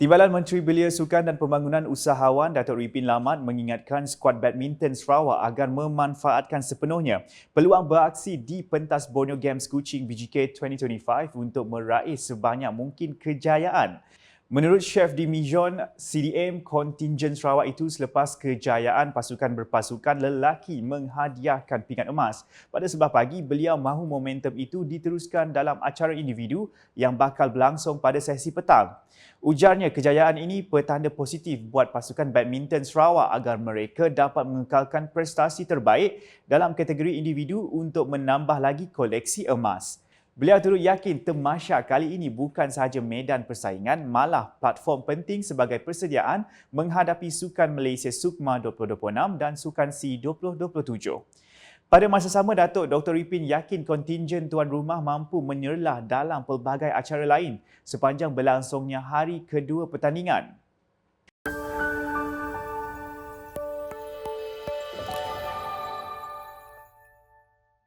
Timbalan Menteri Belia Sukan dan Pembangunan Usahawan Datuk Ripin Lamat mengingatkan skuad badminton Sarawak agar memanfaatkan sepenuhnya peluang beraksi di pentas Borneo Games Kuching BGK 2025 untuk meraih sebanyak mungkin kejayaan. Menurut Chef di Mijon, CDM kontingen Sarawak itu selepas kejayaan pasukan berpasukan lelaki menghadiahkan pingat emas. Pada sebelah pagi, beliau mahu momentum itu diteruskan dalam acara individu yang bakal berlangsung pada sesi petang. Ujarnya kejayaan ini petanda positif buat pasukan badminton Sarawak agar mereka dapat mengekalkan prestasi terbaik dalam kategori individu untuk menambah lagi koleksi emas. Beliau turut yakin Temasya kali ini bukan sahaja medan persaingan, malah platform penting sebagai persediaan menghadapi Sukan Malaysia Sukma 2026 dan Sukan C 2027. Pada masa sama, Datuk Dr. Ripin yakin kontingen tuan rumah mampu menyerlah dalam pelbagai acara lain sepanjang berlangsungnya hari kedua pertandingan.